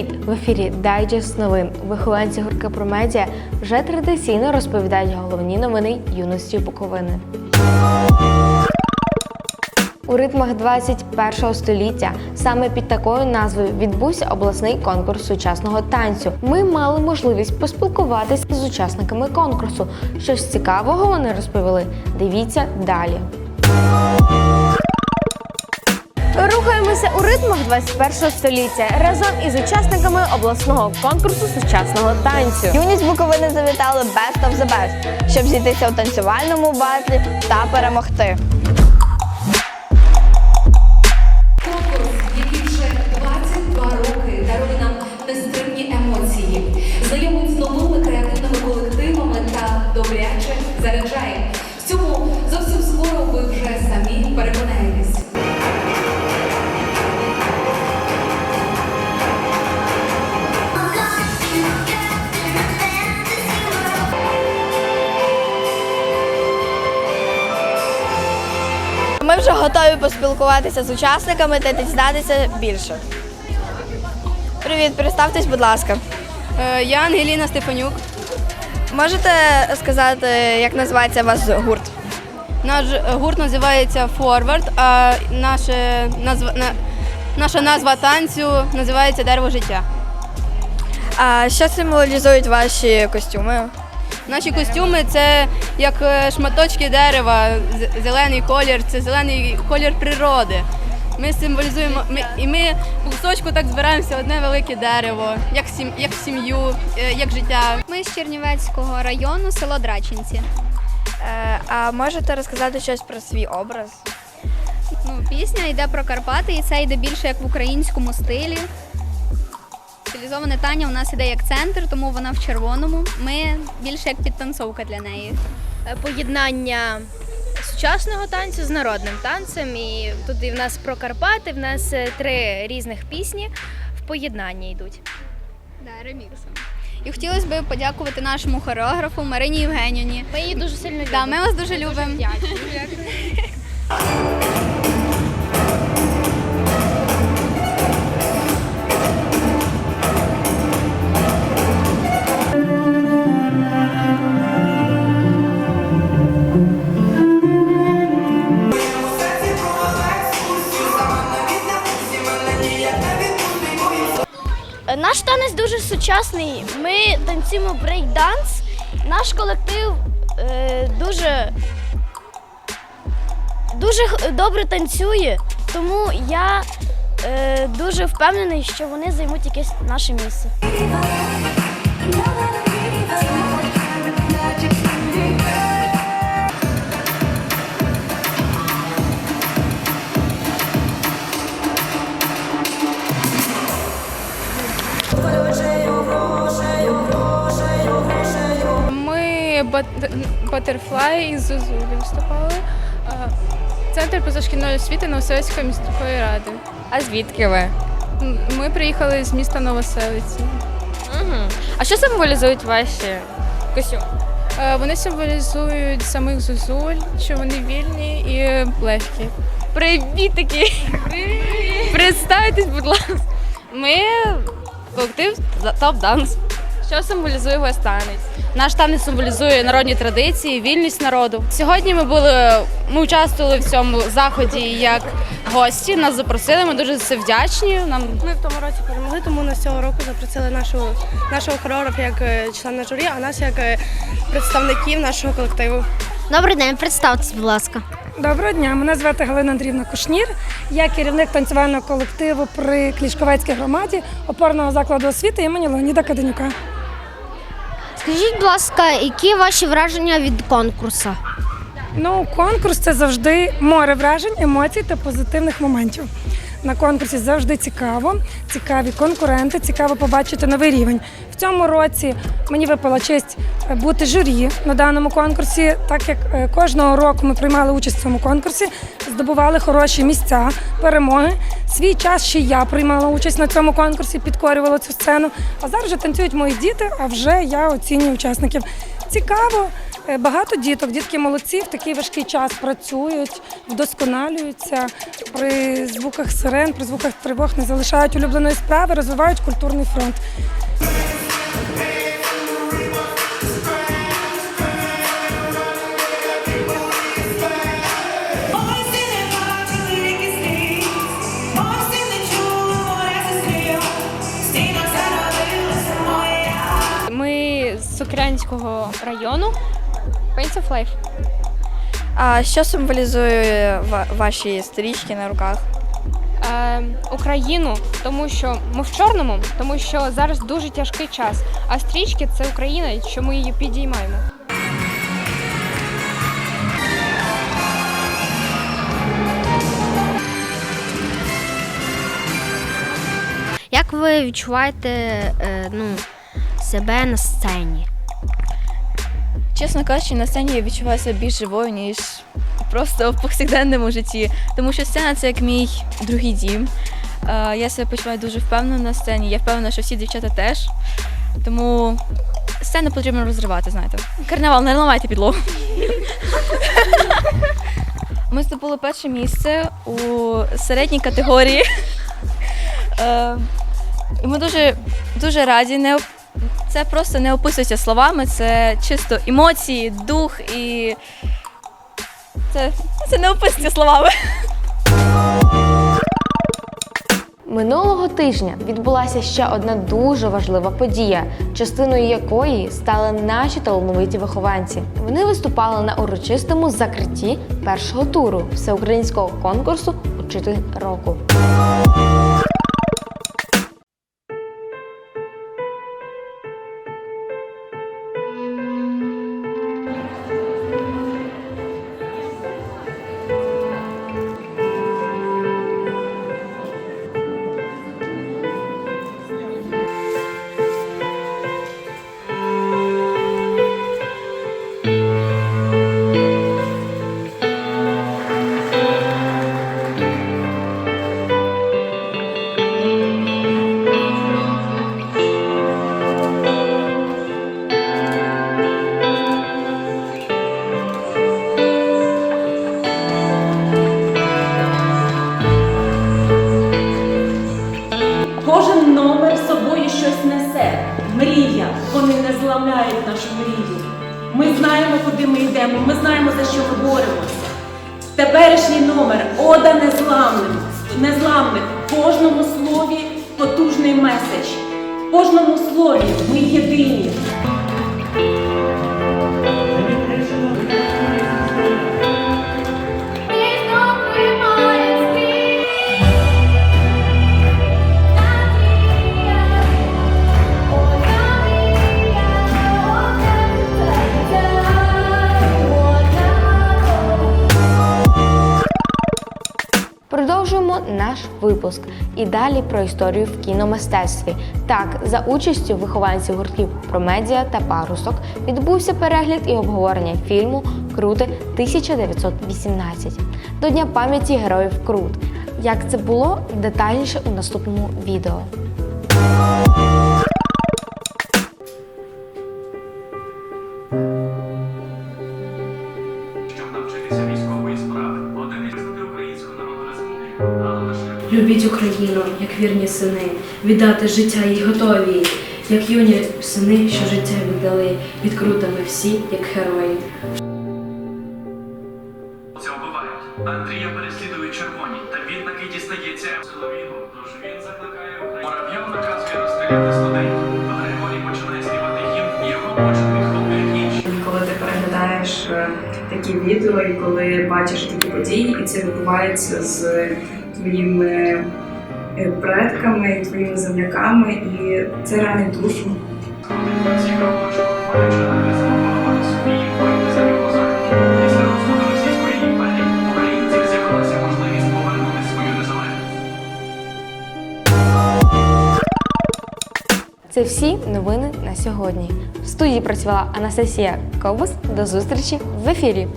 Привіт! В ефірі Дайджест новин. Вихованці гуртка Промедіа вже традиційно розповідають головні новини юності Буковини. У ритмах 21 століття саме під такою назвою відбувся обласний конкурс сучасного танцю. Ми мали можливість поспілкуватися з учасниками конкурсу. Щось цікавого вони розповіли. Дивіться далі. Ритмах 21 століття разом із учасниками обласного конкурсу сучасного танцю. Юність Буковини завітали Best of the Best, щоб зійтися у танцювальному батлі та перемогти. Готові поспілкуватися з учасниками та дізнатися більше. Привіт, представтесь, будь ласка. Е, Я Ангеліна Стефанюк. Можете сказати, як називається у вас гурт? Наш гурт називається Forward, а наша назва, наша назва танцю називається Дерево життя. А що символізують ваші костюми? Наші костюми це як е, шматочки дерева, зелений колір, це зелений колір природи. Ми символізуємо ми, і ми по кусочку так збираємося одне велике дерево, як сім, як сім'ю, е, як життя. Ми з Чернівецького району, село Драчинці. Е, а можете розказати щось про свій образ? Ну, пісня йде про Карпати, і це йде більше як в українському стилі. Стилізоване Таня у нас іде як центр, тому вона в червоному. Ми більше як підтанцовка для неї. Е, поєднання сучасного танцю з народним танцем. І тут і в нас про Карпати, в нас е, три різних пісні в поєднанні йдуть. Да, реміксом. І хотілося б подякувати нашому хореографу Марині Євгенівні. Ми її дуже сильно Да, ми вас дуже любимо. Наш сучасний. Ми танцюємо брейк-данс. Наш колектив е, дуже, дуже добре танцює, тому я е, дуже впевнений, що вони займуть якесь наше місце. Батерфлай із Зозулі виступали. Центр позашкільної освіти Новоселицької міської ради. А звідки ви? Ми приїхали з міста Новоселиці. А що символізують ваші костюми? Вони символізують самих зозуль, що вони вільні і легкі. Привіт такі! Представтесь, будь ласка. Ми колектив Топ Данс. Що символізує ваш танець? Наш танець символізує народні традиції, вільність народу. Сьогодні ми були, ми участвували в цьому заході як гості. Нас запросили. Ми дуже за це вдячні. Нам Ми в тому році перемогли, тому нас цього року запросили нашу, нашого хореографа як е, члена журі, а нас як е, представників нашого колективу. Добрий день, представтесь, будь ласка. Доброго дня, мене звати Галина Андріївна Кушнір. Я керівник танцювального колективу при Клішковецькій громаді опорного закладу освіти імені Леоніда Каденюка. Скажіть, будь ласка, які ваші враження від конкурсу? Ну, конкурс це завжди море вражень, емоцій та позитивних моментів. На конкурсі завжди цікаво, цікаві конкуренти, цікаво побачити новий рівень. В цьому році мені випала честь е, бути журі на даному конкурсі, так як е, кожного року ми приймали участь в цьому конкурсі, здобували хороші місця, перемоги. Свій час ще я приймала участь на цьому конкурсі, підкорювала цю сцену. А зараз вже танцюють мої діти, а вже я оцінюю учасників. Цікаво, Е, Багато діток, дітки молодці, в такий важкий час працюють, вдосконалюються при звуках сирен, при звуках тривог не залишають улюбленої справи, розвивають культурний фронт. Сокрянського району. Paints of Life. А що символізує ва- ваші стрічки на руках? Е, Україну, тому що ми в чорному, тому що зараз дуже тяжкий час. А стрічки це Україна, що ми її підіймаємо. Як ви відчуваєте е, ну, себе на сцені? Чесно кажучи, на сцені я відчуваю себе більш живою, ніж просто в повсякденному житті. Тому що сцена це як мій другий дім. Е, Я себе почуваю дуже впевнено на сцені. Я впевнена, що всі дівчата теж. Тому сцену потрібно розривати, знаєте. Карнавал, не ламайте підлогу. Ми здобули перше місце у середній категорії. Е, І ми дуже, дуже раді. Не це просто не описується словами, це чисто емоції, дух і це, це не описується словами. Минулого тижня відбулася ще одна дуже важлива подія, частиною якої стали наші талановиті вихованці. Вони виступали на урочистому закритті першого туру всеукраїнського конкурсу Учитель року. Кожен собою щось несе. Мрія. Вони не зламляють нашу мрію. Ми знаємо, куди ми йдемо, ми знаємо, за що ми боремося. Теперішній номер ода незламним, незламних. В кожному слові потужний меседж. В кожному слові ми єдині. Продовжуємо наш випуск і далі про історію в кіномистецтві. Так, за участю вихованців гуртків Промедія та Парусок відбувся перегляд і обговорення фільму Крути 1918 до Дня пам'яті героїв Крут. Як це було детальніше у наступному відео. Як вірні сини, віддати життя їй готові, як юні сини, що життя віддали, відкрутами всі, як герої. це вбивають. Андрія переслідують червоні, та він таки дістається силовіну, тож він закликає Україну. Муравйов наказує розстріляти студентів. Григорій починає співати гімн, і його хлопці як інші. Коли ти переглядаєш е, такі відео і коли бачиш такі події, і це відбувається з твоїми е, предками, і твоїми земляками, і це ранить душу. Це всі новини на сьогодні. В студії працювала Анастасія Ковбас. До зустрічі в ефірі.